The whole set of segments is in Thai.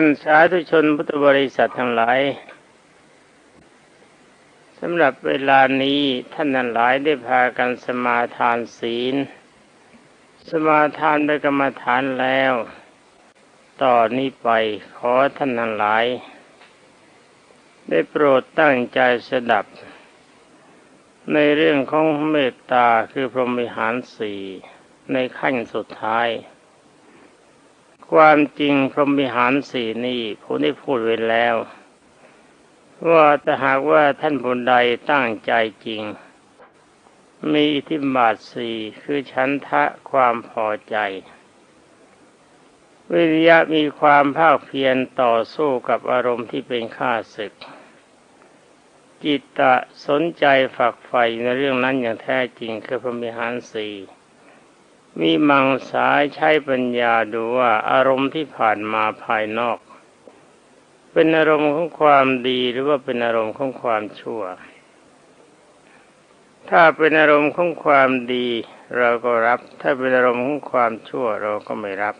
านสาธุชนพุทธบริษัททั้งหลายสำหรับเวลานี้ท่านทั้งหลายได้พากันสมาทานศีล สมาทานไปกรรมฐานแล้ว ต่อนนี้ไปขอท่านทั้งหลาย ได้โปรดตั้งใจสดับ ในเรื่องของเมตตาคือพรหมวิหารสี่ในขั้นสุดท้าย ความจริงพรหมิหารสี่นี่ผมได้พูดไว้แล้ว ว่าถ้าหากว่าท่านผู้ใดตั้งใจจริง มีอิทธิบาทสี่คือฉันทะความพอใจ วิริยะมีความภาคเพียรต่อสู้กับอารมณ์ที่เป็นข้าศึก จิตตะสนใจฝักใฝ่ในเรื่องนั้นอย่างแท้จริงคือพรหมิหารสี่ มีมังสายใช้ปัญญาดูว่าอารมณ์ที่ผ่านมาภายนอก เป็นอารมณ์ของความดีหรือว่าเป็นอารมณ์ของความชั่ว ถ้าเป็นอารมณ์ของความดี เราก็รับ ถ้าเป็นอารมณ์ของความชั่วเราก็ไม่รับ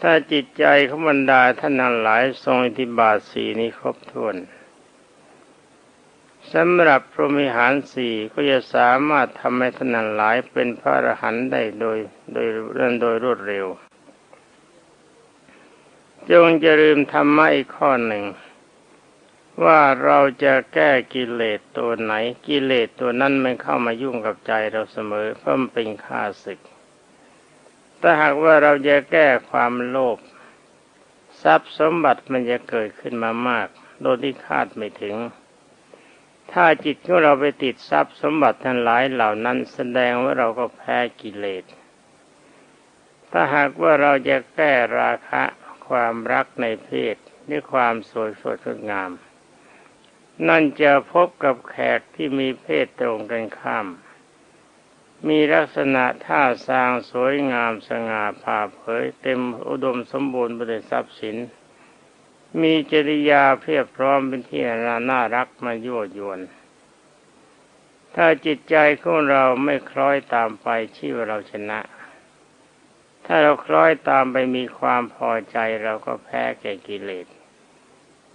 ถ้าจิตใจของบรรดาท่านนั้นหลายทรงอิทธิบาทสีนี้ครบถ้วน สำหรับพรหมิหารสี่ก็จะสามารถทำให้ท่านหลายเป็นพระอรหันต์ได้โดยโดยเรื่องโดยรวดเร็ว จงจะลืมธรรมะอีกข้อหนึ่ง ว่าเราจะแก้กิเลสตัวไหน กิเลสตัวนั้นไม่เข้ามายุ่งกับใจเราเสมอเพราะมันเป็นข้าศึกถ้าหากว่าเราจะแก้ความโลภทรัพย์สมบัติมันจะเกิดขึ้นมามาก โดยที่คาดไม่ถึง ถ้าจิตของเราไปติดทรัพย์สมบัติทั้งหลายเหล่านั้นแสดงว่าเราก็แพ้กิเลส ถ้าหากว่าเราจะแก้ราคะความรักในเพศด้วยความสวยสดงดงาม นั่นจะพบกับแขกที่มีเพศตรงกันข้าม มีลักษณะท่าทางสวยงามสง่าผ่าเผยเต็มอุดมสมบูรณ์ไปด้วยทรัพย์สิน มีจริยาเพียบพร้อมเป็นที่น่ารักมายั่วยวน ถ้าจิตใจของเราไม่คล้อยตามไปชื่อว่าเราชนะ ถ้าเราคล้อยตามไปมีความพอใจเราก็แพ้แก่กิเลส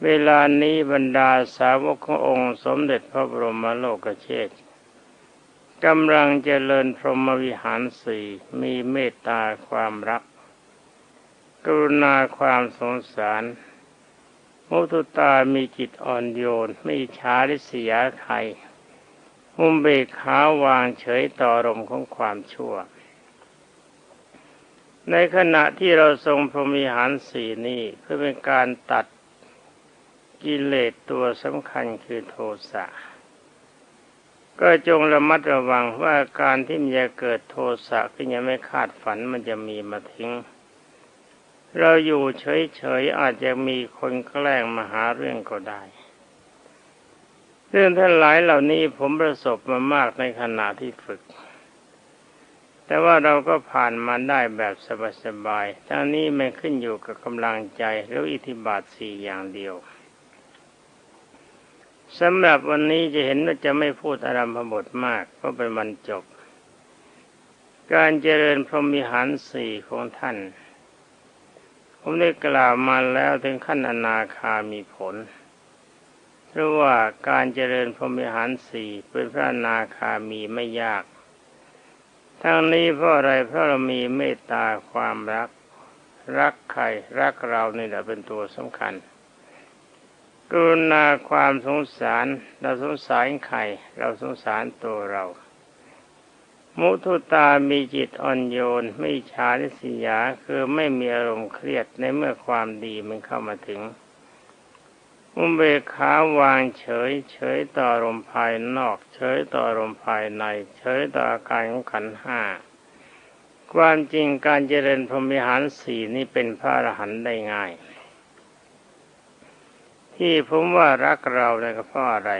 เวลานี้บรรดาสาวกขององค์สมเด็จพระบรมโลกเชษ์กำลังเจริญพรหมวิหารสี่มีเมตตาความรัก กรุณาความสงสาร มุทุตามีจิตอ่อนโยน ไม่ช้าริษยาใครมุมเบกขาวางเฉยต่อรมของความชั่ว ในขณะที่เราทรงพรหมิหารสี่นี้เพื่อเป็นการตัดกิเลสตัวสำคัญคือโทสะก็จงระมัดระวังว่าการที่มันจะเกิดโทสะขึ้นยังไม่คาดฝันมันจะมีมาทิ้ง เราอยู่เฉยๆอาจจะมีคนแกล้งมาหาเรื่องก็ได้ เรื่องท่านหลายเหล่านี้ผมประสบมามากในขณะที่ฝึก แต่ว่าเราก็ผ่านมาได้แบบสบายๆทั้งนี้ไม่ขึ้นอยู่กับกำลังใจหรืออิทธิบาทสี่อย่างเดียวสำหรับวันนี้จะเห็นว่าจะไม่พูดอารัมพบทมากเพราะเป็นวันจบ การเจริญพรหมิหารสี่ของท่าน ผมได้กล่าวมาแล้วถึงขั้นอนาคามีผล เพราะว่าการเจริญพรหมิหารสี่เป็นพระอนาคามีไม่ยาก ทั้งนี้เพราะอะไรเพราะเรามีเมตตาความรัก รักใครรักเรานี่แหละเป็นตัวสำคัญกรุณาความสงสาร เราสงสารใครเราสงสารตัวเรา มุทุตามีจิตอ่อนโยน ไม่ฉาริษยาคือไม่มีอารมณ์เครียดในเมื่อความดีมันเข้ามาถึง อุเบกขาวางเฉย เฉยต่ออารมณ์ภายนอก เฉยต่ออารมณ์ภายใน เฉยต่ออาการของขันห้าความจริงการเจริญพรหมิหารสี่นี้เป็นพระอรหันต์ได้ง่าย ที่ผมว่ารักเราเนี่ยก็เพราะอะไร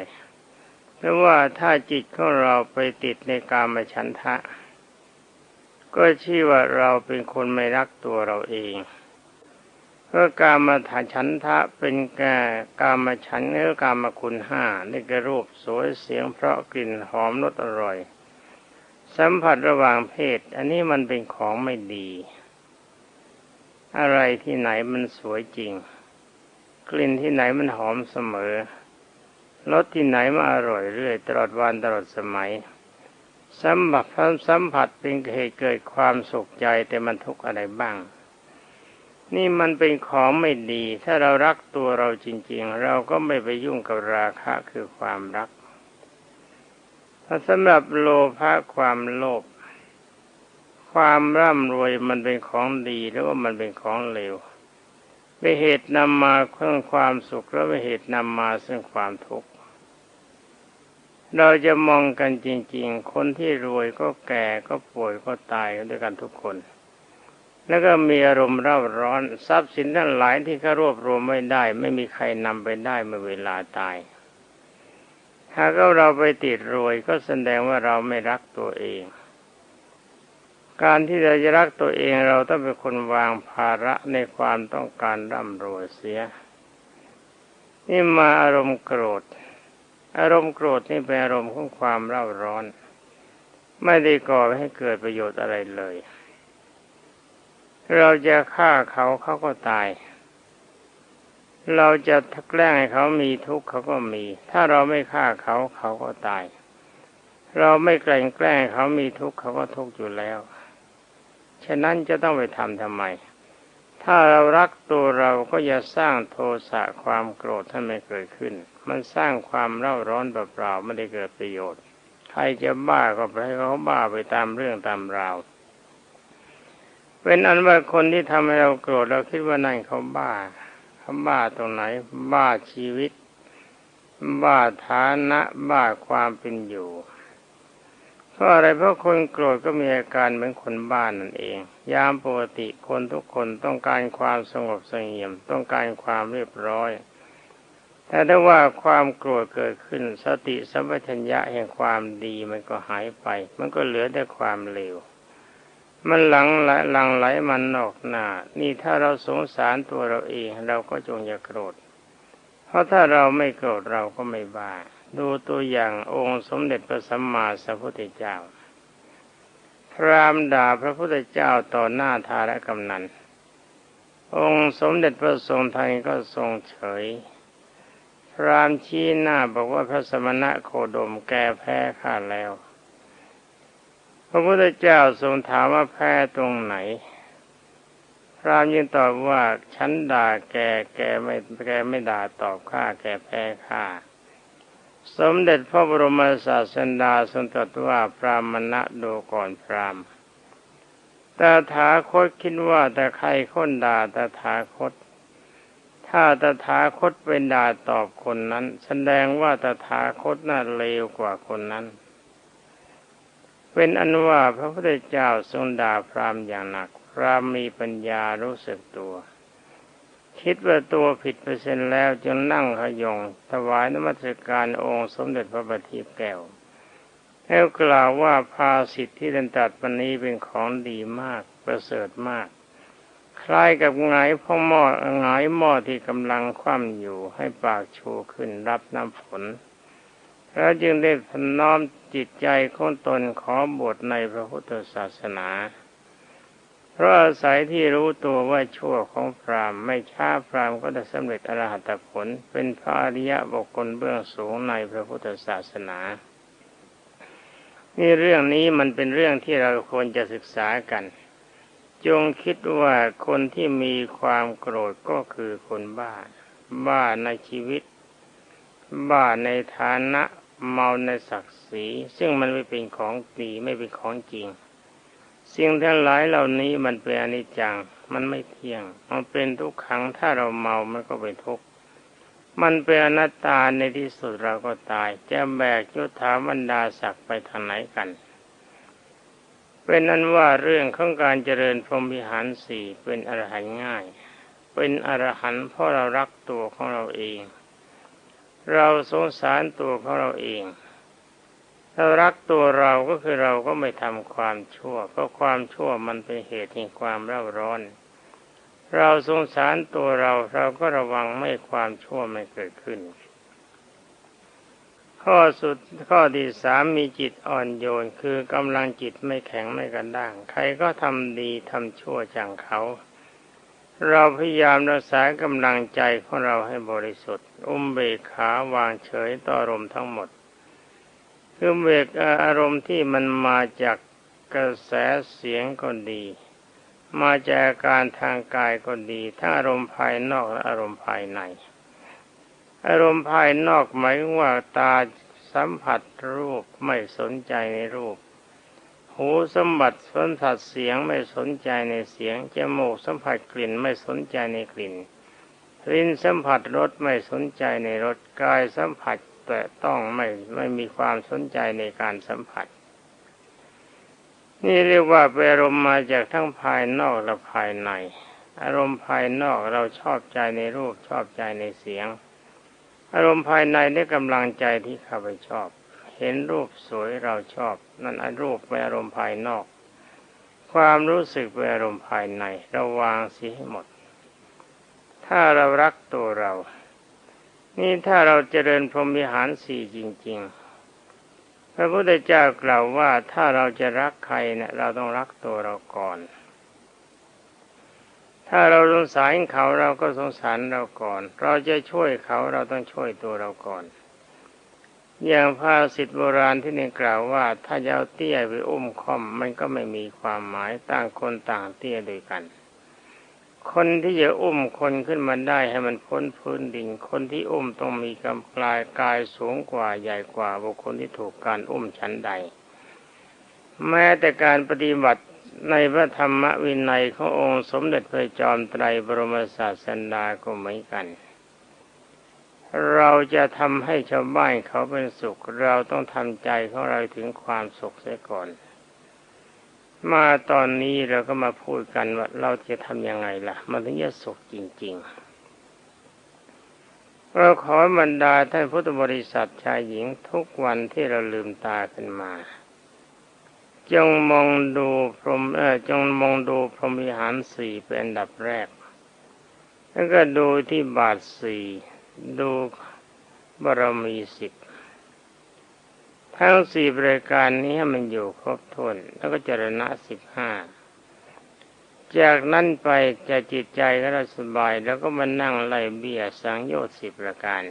เพราะว่าถ้าจิตของเราไปติดในกามฉันทะ ก็ชื่อว่าเราเป็นคนไม่รักตัวเราเองเพราะกามฐานฉันทะเป็นแก่กามฉันเนื้อกามคุณห้านี่ก็รูปสวยเสียงเพราะกลิ่นหอมรสอร่อย สัมผัสระหว่างเพศ อันนี้มันเป็นของไม่ดี อะไรที่ไหนมันสวยจริง กลิ่นที่ไหนมันหอมเสมอ รสที่ไหนมันอร่อยเรื่อยตลอดวันตลอดสมัยสัมผัสสัมผัสเป็นเหตุเกิดความสุขใจแต่มันทุกข์อะไรบ้าง นี่มันเป็นของไม่ดี ถ้าเรารักตัวเราจริง ๆ เราก็ไม่ไปยุ่งกับราคะคือความรักถ้าสำหรับโลภะความโลภความร่ำรวยมันเป็นของดีหรือว่ามันเป็นของเลวเป็นเหตุนำมาเพื่อความสุขแล้วเป็นเหตุนำมาซึ่งความทุกข์ เราจะมองกันจริง ๆ คนที่รวยก็แก่ก็ป่วยก็ตายด้วยกันทุกคน แล้วก็มีอารมณ์เร่าร้อนทรัพย์สินทั้งหลายที่เขารวบรวมไม่ได้ ไม่มีใครนำไปได้เมื่อเวลาตายหากเราไปติดรวยก็แสดงว่าเราไม่รักตัวเอง การที่เราจะรักตัวเองเราต้องเป็นคนวางภาระในความต้องการร่ำรวยเสีย นี่มาอารมณ์โกรธ อารมณ์โกรธนี่เป็นอารมณ์ของความเร่าร้อน ไม่ได้ก่อให้เกิดประโยชน์อะไรเลย เราจะฆ่าเขาเขาก็ตาย เราจะแกล้งให้เขามีทุกข์เขาก็มี ถ้าเราไม่ฆ่าเขาเขาก็ตาย เราไม่แกล้งแกล้งเขามีทุกข์เขาก็ทุกข์อยู่แล้ว ฉะนั้นจะต้องไปทำทำไม ถ้าเรารักตัวเราก็อย่าสร้างโทสะความโกรธท่านไม่เกิดขึ้น มันสร้างความเร่าร้อนเปล่าๆไม่ได้เกิดประโยชน์ ใครจะบ้าก็ไปให้เขาบ้าไปตามเรื่องตามราวเป็นอันว่าคนที่ทำให้เราโกรธเราคิดว่านั่นเขาบ้าเขาบ้าตรงไหน บ้าชีวิต บ้าฐานะบ้าความเป็นอยู่เพราะอะไรเพราะคนโกรธก็มีอาการเหมือนคนบ้านนั่นเอง ยามปกติคนทุกคนต้องการความสงบสงเงียม ต้องการความเรียบร้อย แต่ถ้าว่าความโกรธเกิดขึ้น สติสัมปชัญญะแห่งความดีมันก็หายไป มันก็เหลือแต่ความเลวมันหลังไหลหลังไหลมันนอกหน้า นี่ถ้าเราสงสารตัวเราเอง เราก็จงอย่าโกรธ เพราะถ้าเราไม่โกรธเราก็ไม่บ้า ดูตัวอย่างองค์สมเด็จพระสัมมาสัมพุทธเจ้า พรามด่าพระพุทธเจ้าต่อหน้าทารกำนัน องค์สมเด็จพระทรงทันก็ทรงเฉย พรามชี้หน้าบอกว่าพระสมณะโคดมแกแพ้ข้าแล้ว พระพุทธเจ้าทรงถามว่าแพ้ตรงไหน พรามยังตอบว่าฉันด่าแกแกไม่แกไม่ด่าตอบข้าแกแพ้ข้าสมเด็จพระบรมศาสดาทรงตรัสว่าพรามณะดูก่อนพรามตถาคตคิดว่าแต่ใครคนด่าตถาคต ถ้าตถาคตเป็นด่าตอบคนนั้น แสดงว่าตถาคตน่าเลวกว่าคนนั้นเป็นอันว่าพระพุทธเจ้าทรงด่าพรามอย่างหนัก พรามมีปัญญารู้สึกตัว คิดว่าตัวผิดเปอร์เซ็นต์แล้วจึงนั่งขยง ถวายนมัสการองค์สมเด็จพระบัณฑิตแก้วแล้วกล่าวว่าภาสิทธิที่ดันตัดวันนี้เป็นของดีมากประเสริฐมาก คล้ายกับไงพ่อหม้อไงหม้อที่กำลังคว่ำอยู่ให้ปากชูขึ้นรับน้ำฝนแล้วจึงได้พน้อมจิตใจของตนขอบวชในพระพุทธศาสนา เพราะอาศัยที่รู้ตัวว่าชั่วของพรามไม่ช้าพรามก็ได้สำเร็จอรหัตผล เป็นพระอริยะบุคคลเบื้องสูงในพระพุทธศาสนา นี่เรื่องนี้มันเป็นเรื่องที่เราควรจะศึกษากัน จงคิดว่าคนที่มีความโกรธก็คือคนบ้า บ้าในชีวิต บ้าในฐานะเมาในศักดิ์ศรี ซึ่งมันไม่เป็นของดีไม่เป็นของจริง สิ่งทั้งหลายเหล่านี้มันเป็นอนิจจัง มันไม่เที่ยง มันเป็นทุกขังถ้าเราเมามันก็เป็นทุกข์มันเป็นอนัตตาในที่สุดเราก็ตาย จะแบกยุทธาบรรดาศักดิ์ไปทางไหนกัน เป็นนั้นว่าเรื่องของการเจริญพรหมวิหารสี่เป็นอรหันง่าย เป็นอรหันเพราะเรารักตัวของเราเอง เราสงสารตัวของเราเองถ้ารักตัวเราก็คือเราก็ไม่ทำความชั่ว เพราะความชั่วมันเป็นเหตุแห่งความเร่าร้อน เราสงสารตัวเราเราก็ระวังไม่ความชั่วไม่เกิดขึ้น ข้อสุดข้อที่สามมีจิตอ่อนโยน คือกำลังจิตไม่แข็งไม่กระด้าง ใครก็ทำดีทำชั่วจังเขา เราพยายามรักษากำลังใจของเราให้บริสุทธิ์ อุ้มเบกขาวางเฉยต่ออารมณ์ทั้งหมด คือเบกอารมณ์ที่มันมาจากกระแสเสียงก็ดี มาจากการทางกายก็ดี ทั้งอารมณ์ภายนอกและอารมณ์ภายใน อารมณ์ภายนอกหมายว่าตาสัมผัสรูปไม่สนใจในรูป หูสัมผัสสัมผัสเสียงไม่สนใจในเสียง จมูกสัมผัสกลิ่นไม่สนใจในกลิ่น ลิ้นสัมผัสรสไม่สนใจในรส กายสัมผัสแต่ต้องไม่ไม่มีความสนใจในการสัมผัส นี่เรียกว่าเป็นอารมณ์มาจากทั้งภายนอกและภายใน อารมณ์ภายนอกเราชอบใจในรูปชอบใจในเสียง อารมณ์ภายในได้กำลังใจที่ข้าไปชอบ เห็นรูปสวยเราชอบ นั่นอรูปเป็นอารมณ์ภายนอก ความรู้สึกเป็นอารมณ์ภายในเราวางสิให้หมด ถ้าเรารักตัวเรา นี่ถ้าเราเจริญพรหมวิหารสี่จริง ๆ พระพุทธเจ้ากล่าวว่าถ้าเราจะรักใครเนี่ยเราต้องรักตัวเราก่อน ถ้าเราสงสารเขาเราก็สงสารเราก่อน เราจะช่วยเขาเราต้องช่วยตัวเราก่อน อย่างภาษิตโบราณที่นี่กล่าวว่า ถ้าจะเอาเตี้ยไปอุ้มค่อม มันก็ไม่มีความหมายต่างคนต่างเตี้ยด้วยกัน คนที่จะอุ้มคนขึ้นมาได้ให้มันพ้นพื้นดิน คนที่อุ้มต้องมีกำปลายกายสูงกว่าใหญ่กว่าบุคคลที่ถูกการอุ้มชั้นใด แม้แต่การปฏิบัติ ในพระธรรมวินัยขององค์สมเด็จพระจอมไตรบรมศาสดาก็เหมือนกัน เราจะทำให้ชาวบ้านเขาเป็นสุข เราต้องทำใจของเราถึงความสุขเสียก่อน มาตอนนี้เราก็มาพูดกันว่าเราจะทำยังไงล่ะ มันถึงจะสุขจริง ๆเราขอบรรดาท่านพุทธบริษัทชายหญิงทุกวันที่เราลืมตาขึ้นมา จงมองดูพรหมเออจงมองดูพรหมวิหารสี่เป็นอันดับแรก แล้วก็ดูที่บาทสี่ดูบารมีสิบทั้งสี่บริการนี้ให้มันอยู่ครบถ้วนแล้วก็จรณะสิบห้าจากนั้นไปจะจิตใจก็ได้สบาย แล้วก็มานั่งไล่เบี้ยสังโยชน์สิบประการ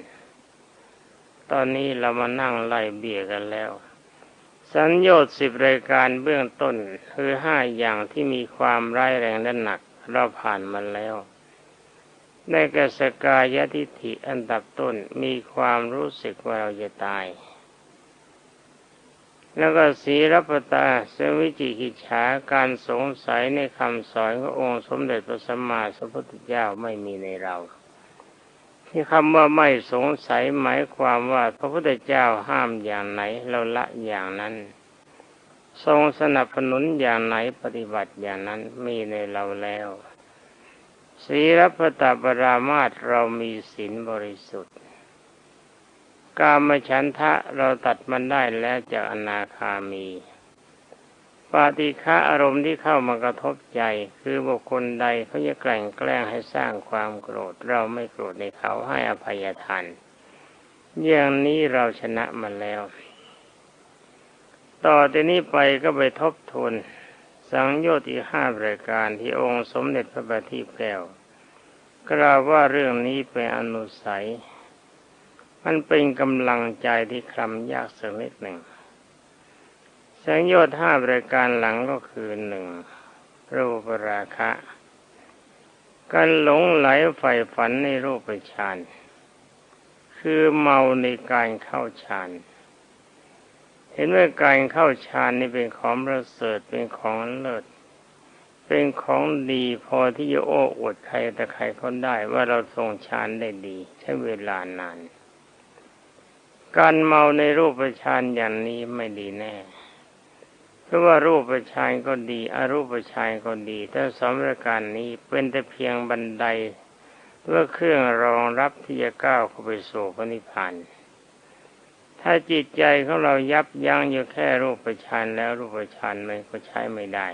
ตอนนี้เรามานั่งไล่เบี้ยกันแล้ว สัญโยชน์สิบรายการเบื้องต้นคือห้าอย่างที่มีความร้ายแรงและหนัก เราผ่านมาแล้วในกสกายทิฏฐิอันดับต้นมีความรู้สึกว่าเราจะตาย แล้วก็สีรพตาสวิจิกิจฉาการสงสัยในคำสอนขององค์สมเด็จพระสัมมาสัมพุทธเจ้าไม่มีในเรา ที่คำว่าไม่สงสัยหมายความว่าพระพุทธเจ้าห้ามอย่างไหนเราละอย่างนั้น ทรงสนับสนุนอย่างไหนปฏิบัติอย่างนั้นมีในเราแล้วศีลพตาปรามาตเรามีศีลบริสุทธิ์ กามฉันทะเราตัดมันได้แล้วจากอนาคามี ปาติฆะอารมณ์ที่เข้ามากระทบใจ คือบุคคลใดเขาจะแกล้งแกล้งให้สร้างความโกรธ เราไม่โกรธในเขาให้อภัยทานอย่างนี้เราชนะมาแล้ว ต่อจากนี้ไปก็ไปทบทวนสังโยชน์อีห้ารายการที่องค์สมเด็จพระบัณฑิตแก้วกล่าวว่าเรื่องนี้เป็นอนุสัย มันเป็นกำลังใจที่คลำยากสักนิดหนึ่ง สังโยชน์ห้ารายการหลังก็คือหนึ่งรูปราคะการหลงไหลใฝ่ฝันในรูปฌานคือเมาในการเข้าฌานเห็นว่าการเข้าฌานนี่เป็นของประเสริฐเป็นของเลิศ เป็นของดีพอที่จะโอ้อวดใครแต่ใครเขาได้ว่าเราทรงฌานได้ดี ใช้เวลานาน การเมาในรูปฌานอย่างนี้ไม่ดีแน่ ราะว่ารูปฌานก็ดีอรูปฌานก็ดีถ้าสองประการนี้เป็นแต่เพียงบันไดเพื่อเครื่องรองรับที่จะก้าวเข้าไปสู่พระนิพพานถ้าจิตใจของเรายับยั้งอยู่แค่รูปฌานแล้วรูปฌานมันก็ใช้ไม่ได้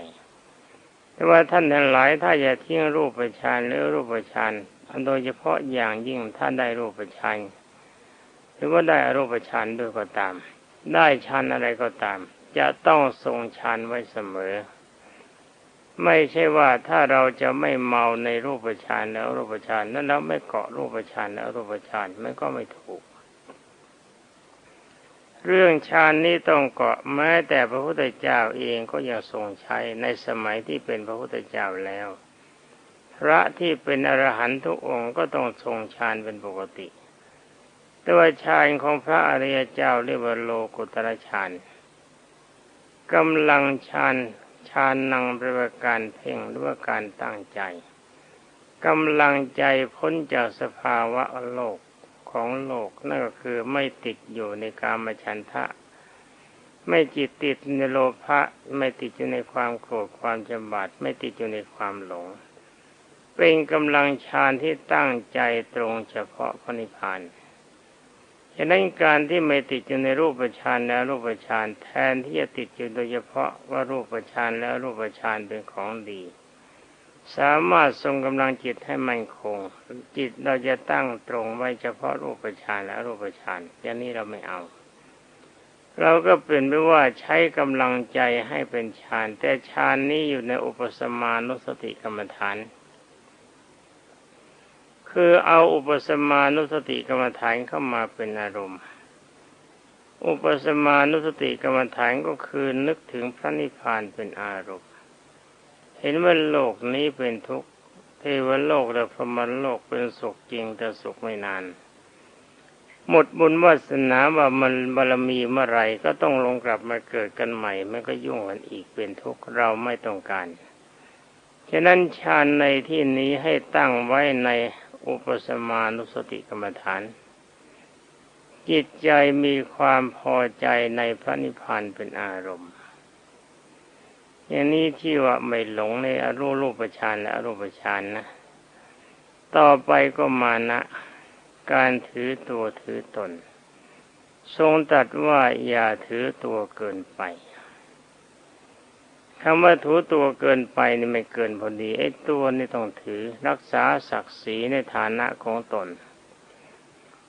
แต่ว่าท่านทั้งหลายถ้าอย่าทิ้งรูปฌานหรือรูปฌานอันโดยเฉพาะอย่างยิ่งถ้านได้รูปฌานหรือว่าได้อรูปฌานด้วยก็ตาม ได้ฌานอะไรก็ตาม จะต้องทรงฌานไว้เสมอ ไม่ใช่ว่าถ้าเราจะไม่เมาในรูปฌานแล้วรูปฌานนั้นเราไม่เกาะรูปฌานแล้วรูปฌานมันก็ไม่ถูก เรื่องฌานนี้ต้องเกาะแม้แต่พระพุทธเจ้าเองก็ยังทรงใช้ในสมัยที่เป็นพระพุทธเจ้าแล้ว พระที่เป็นอรหันตุกองค์ก็ต้องทรงฌานเป็นปกติตัวฌานของพระอริยเจ้าเรียกว่าโลกุตระฌาน กำลังฌานฌานนังเป็นการเพ่งหรือว่าการตั้งใจกำลังใจพ้นจากสภาวะโลกของโลกนั่นก็คือไม่ติดอยู่ในกามฉันทะ ไม่จิตติดในโลภะไม่ติดอยู่ในความโกรธความจำบาดไม่ติดอยู่ในความหลง เป็นกำลังฌานที่ตั้งใจตรงเฉพาะพระนิพพาน ฉะนั้นการที่ไม่ติดอยู่ในรูปฌานแล้วรูปฌานแทนที่จะติดอยู่โดยเฉพาะว่ารูปฌานแล้วรูปฌานเป็นของดี สามารถทรงกำลังจิตให้มั่นคง จิตเราจะตั้งตรงไว้เฉพาะรูปฌานและรูปฌานอย่างนี้เราไม่เอา เราก็เปลี่ยนไปว่าใช้กำลังใจให้เป็นฌาน แต่ฌานนี้อยู่ในอุปสมานุสติกรรมฐาน คือเอาอุปสมานุสติกรรมฐานเข้ามาเป็นอารมณ์ อุปสมานุสติกรรมฐานก็คือนึกถึงพระนิพพานเป็นอารมณ์ เห็นว่าโลกนี้เป็นทุกข์เทวโลกและพรหมโลกเป็นสุขจริงแต่สุขไม่นาน หมดบุญวาสนาว่ามันบารมีเมื่อไรก็ต้องลงกลับมาเกิดกันใหม่มันก็ยุ่งกันอีกเป็นทุกข์เราไม่ต้องการฉะนั้นฌานในที่นี้ให้ตั้งไว้ใน อุปสมานุสติกรรมฐาน จิตใจมีความพอใจในพระนิพพานเป็นอารมณ์ อย่างนี้ที่ว่าไม่หลงในอรูรูปฌานและอรูปฌานนะ ต่อไปก็มานะ การถือตัวถือตน ทรงตรัสว่าอย่าถือตัวเกินไป คำว่าถูตัวเกินไปนี่ไม่เกินพอดีไอ้ตัวนี่ต้องถือรักษาศักดิ์ศรีในฐานะของตน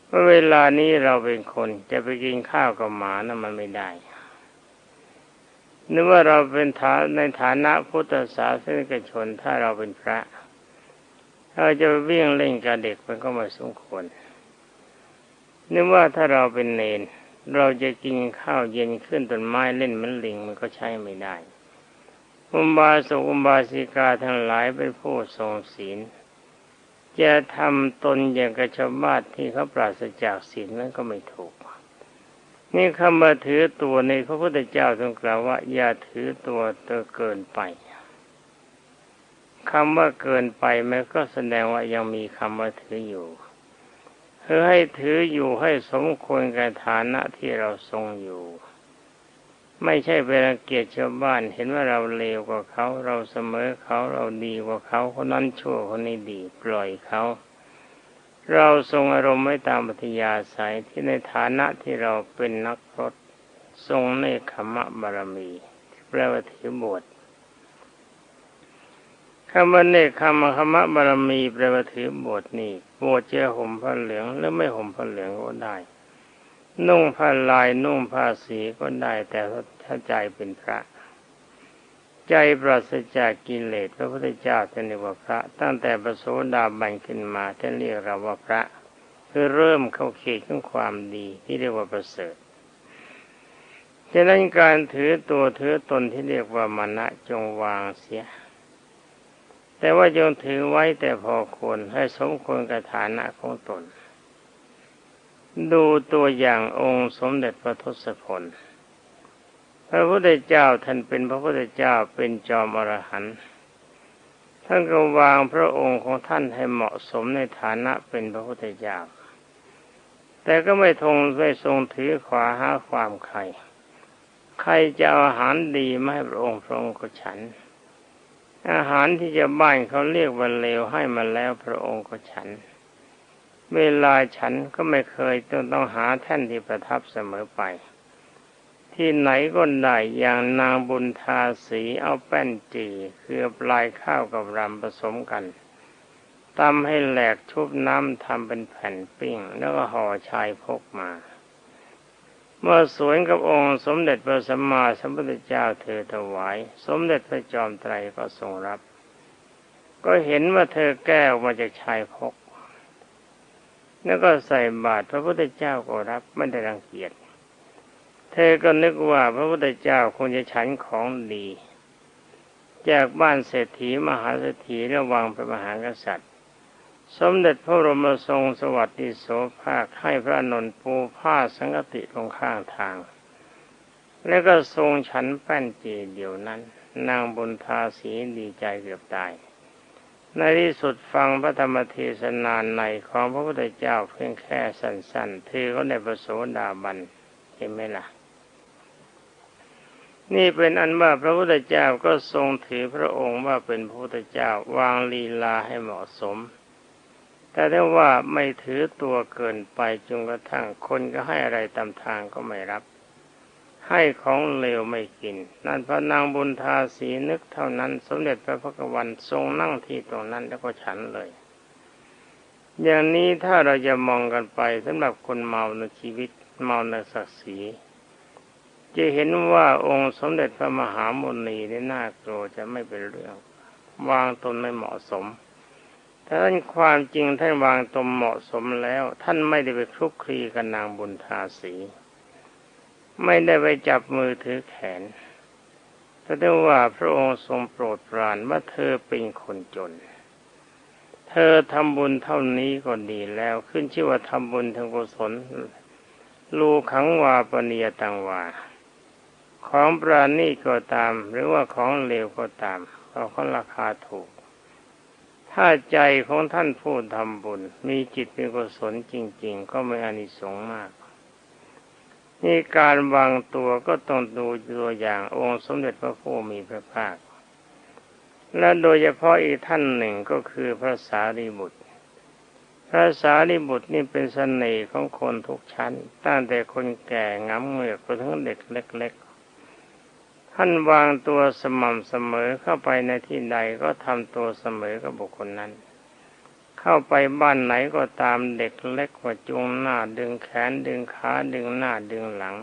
เมื่อเวลานี้เราเป็นคนจะไปกินข้าวกับหมานะ่ะมันไม่ได้นึกว่าเราเป็นฐานในฐานะพุทธศาสนิกชนถ้าเราเป็นพระเราจะวิ่งเล่นกับเด็กมันก็ไม่สมควรนึกว่าถ้าเราเป็นเนน เราจะกินข้าวเย็นขึ้นต้นไม้เล่นมันลิงมันก็ใช้ไม่ได้ อุบาสกอุบาสิกาทั้งหลายเป็นผู้ทรงศีล จะทำตนอย่างกระชาวบ้านที่เขาปราศจากศีลนั้นก็ไม่ถูก นี่คำว่าถือตัวในพระพุทธเจ้าทรงกล่าวว่า อย่าถือตัวเตอเกินไปคำว่าเกินไปมันก็แสดงว่ายังมีคำว่าถืออยู่เพื่อให้ถืออยู่ให้สมควรกับฐานะที่เราทรงอยู่ ไม่ใช่ไปรังเกียจชาวบ้านเห็นว่าเราเลวกว่าเขา เราเสมอเขาเราดีกว่าเขาคนนั้นชั่วคนนี้ดีปล่อยเขา เราทรงอารมณ์ไม่ตามปฏิยาสายที่ในฐานะที่เราเป็นนักพรตทรงเนคขมะบารมีแปลว่าถือบวชคำว่าเนคขมะขมะบารมีแปลว่าถือบวชนี่บวชเจ้าห่มผ้าเหลืองหรือไม่ห่มผ้าเหลืองก็ได้ นุ่งผ้าลายนุ่งผ้าสีก็ได้แต่ถ้าใจเป็นพระ ใจปราศจากกิเลสพระพุทธเจ้าท่านเรียกว่าพระ ตั้งแต่ประโสดาบันขึ้นมาท่านเรียกเราว่าพระ คือเริ่มเข้าเขตของความดีที่เรียกว่าประเสริฐฉะนั้นการถือตัวถือตนที่เรียกว่ามานะจงวางเสีย แต่ว่าจงถือไว้แต่พอควรให้สมควรกับฐานะของตน ดูตัวอย่างองค์สมเด็จพระทศพล พระพุทธเจ้าท่านเป็นพระพุทธเจ้าเป็นจอมอรหันต์ท่านก็วางพระองค์ของท่านให้เหมาะสมในฐานะเป็นพระพุทธเจ้า แต่ก็ไม่ทงไม่ทรงถือขวาหาความใคร ใครจะเอาอาหารดีมาให้พระองค์พระองค์ก็ฉัน อาหารที่จะบ้านเขาเรียกว่าเลวให้มาแล้วพระองค์ก็ฉัน เวลาฉันก็ไม่เคยต้องต้องหาแท่นที่ประทับเสมอไป ที่ไหนก็ได้อย่างนางบุญทาสีเอาแป้นจีคือปลายข้าวกับรำผสมกันตำให้แหลกชุบน้ำทำเป็นแผ่นปิ้ง แล้วก็ห่อชายพกมา เมื่อสวนกับองค์สมเด็จพระสัมมาสัมพุทธเจ้าเธอถวาย สมเด็จพระจอมไตรก็ทรงรับ ก็เห็นว่าเธอแก้วมาจากชายพก แล้วก็ใส่บาตรพระพุทธเจ้าก็รับไม่ได้รังเกียจเธอก็นึกว่าพระพุทธเจ้าคงจะฉันของดี จากบ้านเศรษฐีมหาเศรษฐีระวังเป็นมหากษัตริย์ สมเด็จพระรมทรงสวัสดิโสภาคให้พระนนท์ปูผ้าสังกติลงข้างทาง แล้วก็ทรงฉันแป้นจีเดียวนั้น นางบุญทาสีดีใจเกือบตาย ในที่สุดฟังพระธรรมเทศนาในของพระพุทธเจ้าเพียงแค่สั้นๆเธอก็ได้ประโสดาบันเห็นไหมล่ะ นี่เป็นอันว่าพระพุทธเจ้าก็ทรงถือพระองค์ว่าเป็นพระพุทธเจ้าวางลีลาให้เหมาะสม แต่ถ้าว่าไม่ถือตัวเกินไปจนกระทั่งคนก็ให้อะไรตามทางก็ไม่รับ ให้ของเลวไม่กิน นั่นพระนางบุญทาสีนึกเท่านั้น สมเด็จพระพักวันทรงนั่งที่ตรงนั้นแล้วก็ฉันเลย อย่างนี้ถ้าเราจะมองกันไปสำหรับคนเมาในชีวิตเมาในศักดิ์ศรีจะเห็นว่าองค์สมเด็จพระมหามุนีในน่ากลัวจะไม่เป็นเรื่อง วางตนไม่เหมาะสมถ้าท่านความจริงท่านวางตนเหมาะสมแล้ว ท่านไม่ได้ไปคลุกคลีกับนางบุญทาสี ไม่ได้ไปจับมือถือแขนแต่ได้ว่าพระองค์ทรงโปรดปรานว่าเธอเป็นคนจน เธอทำบุญเท่านี้ก็ดีแล้วขึ้นชื่อว่าทำบุญทางกุศลลูขังวาปเนียตังวา ของปราณีก็ตาม หรือว่าของเลวก็ตามเราะเขาราคาถูก ถ้าใจของท่านผู้ทำบุญ มีจิตเป็นกุศลจริง ๆ ก็ไม่อานิสงส์มาก นี่การวางตัวก็ต้องดูตัวอย่างองค์สมเด็จพระผู้มีพระภาค และโดยเฉพาะอีกท่านหนึ่งก็คือพระสารีบุตร พระสารีบุตรนี่เป็นเสน่ห์ของคนทุกชั้น ตั้งแต่คนแก่งำเหงือกไปถึงเด็กเล็ก ๆ ท่านวางตัวสม่ำเสมอเข้าไปในที่ใดก็ทำตัวเสมอกับบุคคลนั้น เข้าไปบ้านไหนก็ตามเด็กเล็กกว่าจูงหน้า ดึงแขนดึงขาดึงหน้าดึงหลัง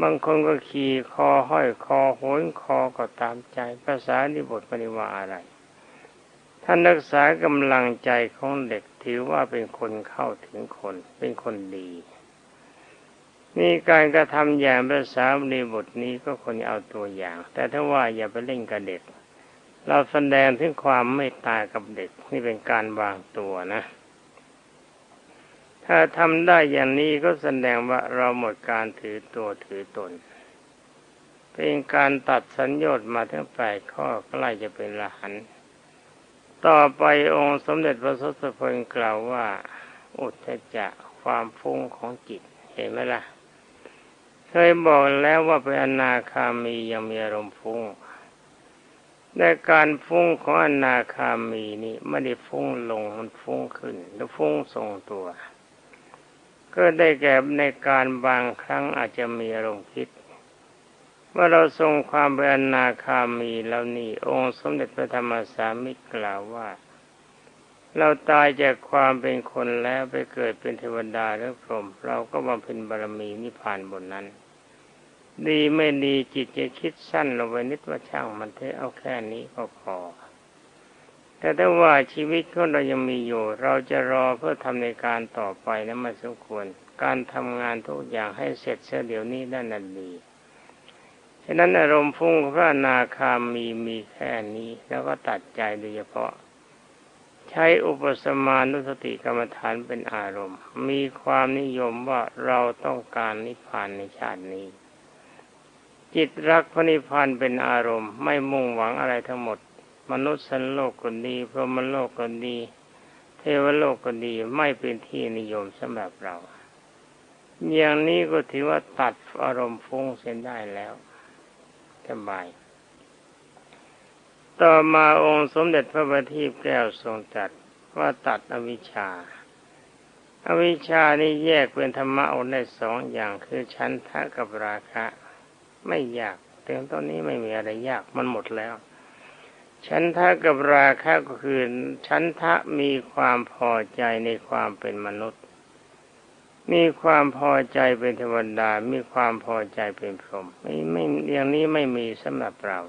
บางคนก็ขี่คอห้อยคอโหนคอก็ตามใจภาษานิบทปริวาอะไร ท่านรักษากำลังใจของเด็กถือว่าเป็นคนเข้าถึงคน เป็นคนดีนี่การกระทำอย่างภาษาในบทนี้ก็ควรเอาตัวอย่าง แต่ถ้าว่าอย่าไปเล่นกับเด็ก เราแสดงถึงความไม่ตายกับเด็กนี่เป็นการวางตัวนะ ถ้าทำได้อย่างนี้ก็แสดงว่าเราหมดการถือตัวถือตน เป็นการตัดสัญญน์มาทั้งแปดข้อใกล้จะเป็นละหัน ต่อไปองค์สมเด็จพระทศพลกล่าวว่า อุทธจะความฟุ้งของจิตเห็นไหมล่ะ เคยบอกแล้วว่าเป็นอนาคามียังมีอารมณ์ฟุ้ง ในการฟุ้งของอนาคามีนี่ไม่ได้ฟุ้งลงมันฟุ้งขึ้นหรือฟุ้งทรงตัว ก็ได้แก่ในการบางครั้งอาจจะมีอารมณ์คิดว่าเราทรงความเป็นอนาคามีแล้วนี่องค์สมเด็จพระธรรมสามิตรกล่าวว่า เราตายจากความเป็นคนแล้วไปเกิดเป็นเทวดาหรือพรหมเราก็บำเพ็ญบารมีนิพพานบนนั้น ดีไม่ดีจิตจะคิดสั้นลงไปนิดว่าช่างมันเถอะเอาแค่นี้ก็พอ แต่ถ้าว่าชีวิตของเรายังมีอยู่ เราจะรอเพื่อทำในการต่อไปนั้นไม่สมควร การทำงานทุกอย่างให้เสร็จเสียเดี๋ยวนี้นั่นน่ะดีฉะนั้นอารมณ์ฟุ้งพระนาคามีมีแค่นี้ แล้วก็ตัดใจโดยเฉพาะ ใช้อุปสมานุสติกรรมฐานเป็นอารมณ์ มีความนิยมว่าเราต้องการนิพพานในชาตินี้ จิตรักพระนิพพานเป็นอารมณ์ ไม่มุ่งหวังอะไรทั้งหมด มนุษย์สันโลกก็ดีพรหมโลกก็ดี เทวโลกก็ดีไม่เป็นที่นิยมสำหรับเรา อย่างนี้ก็ถือว่าตัดอารมณ์ฟุ้งเส้นได้แล้วสบายต่อมาองค์สมเด็จพระบัณฑิตแก้วทรงตรัสว่าตัดอวิชชาอวิชชานี่แยกเป็นธรรมะออกได้สองอย่างคือชั้นทะกับราคะ ไม่ยากถึงตอนนี้ไม่มีอะไรยากมันหมดแล้ว ชั้นทะกับราคะก็คือชั้นทะมีความพอใจในความเป็นมนุษย์ มีความพอใจเป็นธรรมดา มีความพอใจเป็นพรหมไม่ไม่อย่างนี้ไม่มีสำหรับเรา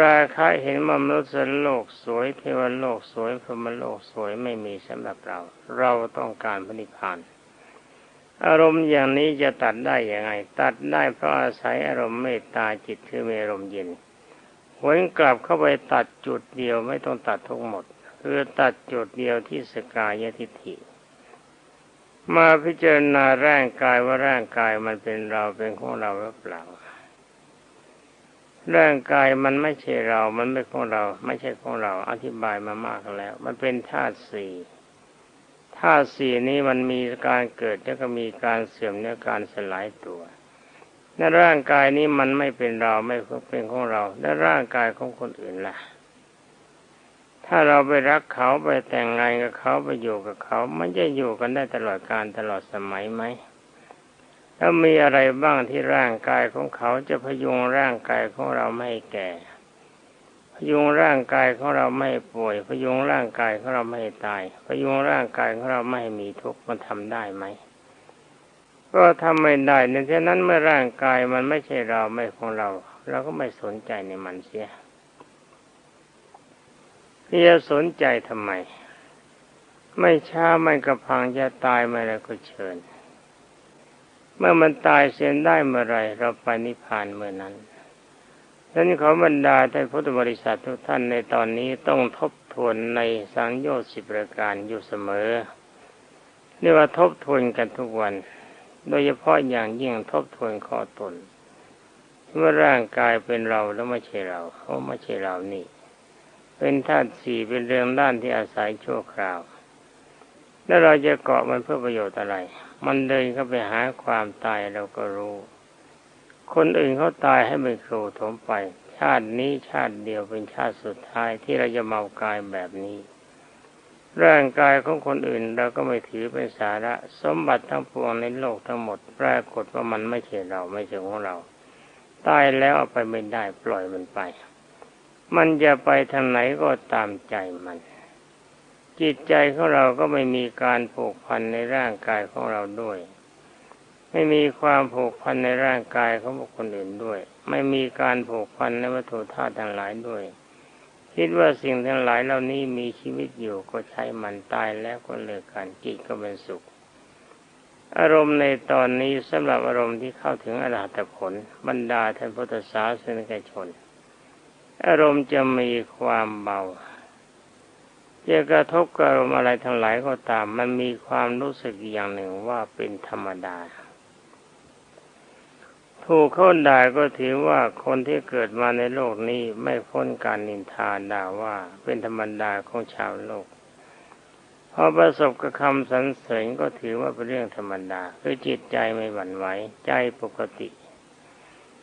ราคะเห็นมนุษย์โลกสวยเทวโลกสวยพรหมโลกสวยไม่มีสำหรับเรา เราต้องการพระนิพพาน อารมณ์อย่างนี้จะตัดได้ยังไง ตัดได้เพราะอาศัยอารมณ์เมตตาจิตคือมีอารมณ์เย็นหวนกลับเข้าไปตัดจุดเดียวไม่ต้องตัดทั้งหมด คือตัดจุดเดียวที่สกายทิฏฐิ มาพิจารณาร่างกายว่าร่างกายมันเป็นเราเป็นของเราหรือเปล่าร่างกายมันไม่ใช่เรา มันไม่ของเรา ไม่ใช่ของเรา อธิบายมามากแล้ว มันเป็นธาตุสี่ ธาตุสี่นี้มันมีการเกิดแล้วก็มีการเสื่อมและการสลายตัวในร่างกายนี้มันไม่เป็นเราไม่เป็นของเรา และร่างกายของคนอื่นล่ะ ถ้าเราไปรักเขาไปแต่งงานกับเขาไปอยู่กับเขา มันจะอยู่กันได้ตลอดการตลอดสมัยไหมแล้วมีอะไรบ้างที่ร่างกายของเขาจะพยุงร่างกายของเราไม่ให้แก่ ยุงร่างกายของเราไม่ป่วย พยุงร่างกายของเราไม่ตาย พยุงร่างกายของเราไม่มีทุกข์มันทำได้ไหมก็ทำไม่ได้ในเช่นนั้นเมื่อร่างกายมันไม่ใช่เราไม่ของเรา เราก็ไม่สนใจในมันเสียที่จะสนใจทำไม ไม่ช้าไม่กระพังจะตายมาแล้วก็เชิญ เมื่อมันตายเสียได้เมื่อไรเราไปนิพพานเมื่อนั้น ดันขอบรรดาท่านพุทธบริษัททุกท่านในตอนนี้ต้องทบทวนในสังโยชน์สิบประการอยู่เสมอเรียกว่าทบทวนกันทุกวัน โดยเฉพาะอย่างยิ่งทบทวนข้อตนเมื่อร่างกายเป็นเราแล้วไม่ใช่เราเขาไม่ใช่เรานี่ เป็นธาตุสี่เป็นเรื่องด้านที่อาศัยชั่วคราว แล้วเราจะเกาะมันเพื่อประโยชน์อะไร มันเดินเข้าไปหาความตายเราก็รู้ คนอื่นเขาตายให้เป็นครูถมไป ชาตินี้ชาติเดียวเป็นชาติสุดท้ายที่เราจะเมากายแบบนี้ ร่างกายของคนอื่นเราก็ไม่ถือเป็นสาระ สมบัติทั้งปวงในโลกทั้งหมดปรากฏว่ามันไม่ใช่เราไม่ใช่ของเราตายแล้วเอาไปไม่ได้ปล่อยมันไป มันจะไปทางไหนก็ตามใจมัน จิตใจของเราก็ไม่มีการผูกพันในร่างกายของเราด้วย ไม่มีความผูกพันในร่างกายของบุคคลอื่นด้วย ไม่มีการผูกพันในวัตถุธาตุทั้งหลายด้วย คิดว่าสิ่งทั้งหลายเหล่านี้มีชีวิตอยู่ก็ใช้มันตายแล้วก็เลิกกันจิตก็เป็นสุข อารมณ์ในตอนนี้สำหรับอารมณ์ที่เข้าถึงอรหัตผล บรรดาท่านพุทธศาสนิกชน อารมณ์จะมีความเบาจะกระทบกับอารมณ์อะไรทั้งหลายก็ตาม มันมีความรู้สึกอย่างหนึ่งว่าเป็นธรรมดา ถูกเขาด่าก็ถือว่าคนที่เกิดมาในโลกนี้ไม่พ้นการนินทาด่าว่าเป็นธรรมดาของชาวโลกพอประสบกับคำสรรเสริญก็ถือว่าเป็นเรื่องธรรมดาคือจิตใจไม่หวั่นไหวใจปกติ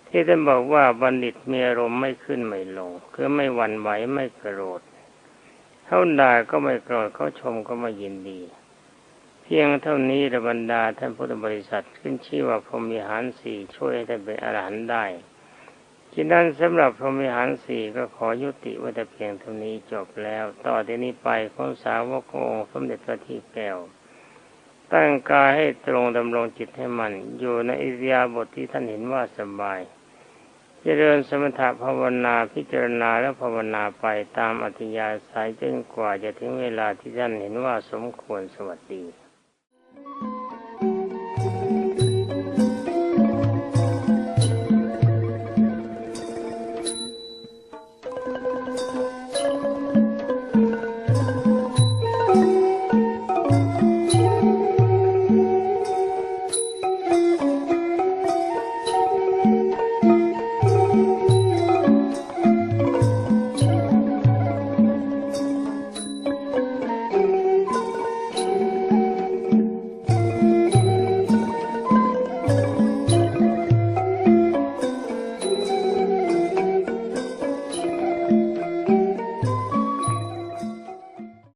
ที่ท่านบอกว่าบัณฑิตมีอารมณ์ไม่ขึ้นไม่ลง คือไม่หวั่นไหวไม่โกรธเขาด่าก็ไม่โกรธเขาชมก็ไม่ยินดี เพียงเท่านี้ระบรรดาท่านพุทธบริษัทขึ้นชื่อว่าพรหมิหารสี่ช่วยให้ท่านเป็นอรหันต์ได้ที่นั้นสำหรับพรหมิหารสี่ก็ขอยุติว่าแต่เพียงเท่านี้จบแล้ว ต่อที่นี้ไปของสาวกององค์สมเด็จพระที่แก้วตั้งกายให้ตรงดำรงจิตให้มัน อยู่ในอิริยาบถทที่ท่านเห็นว่าสบาย เจริญสมถะภาวนาพิจารณาและภาวนาไปตามอัธยาศัยจนกว่าจะถึงเวลาที่ท่านเห็นว่าสมควรสวัสดี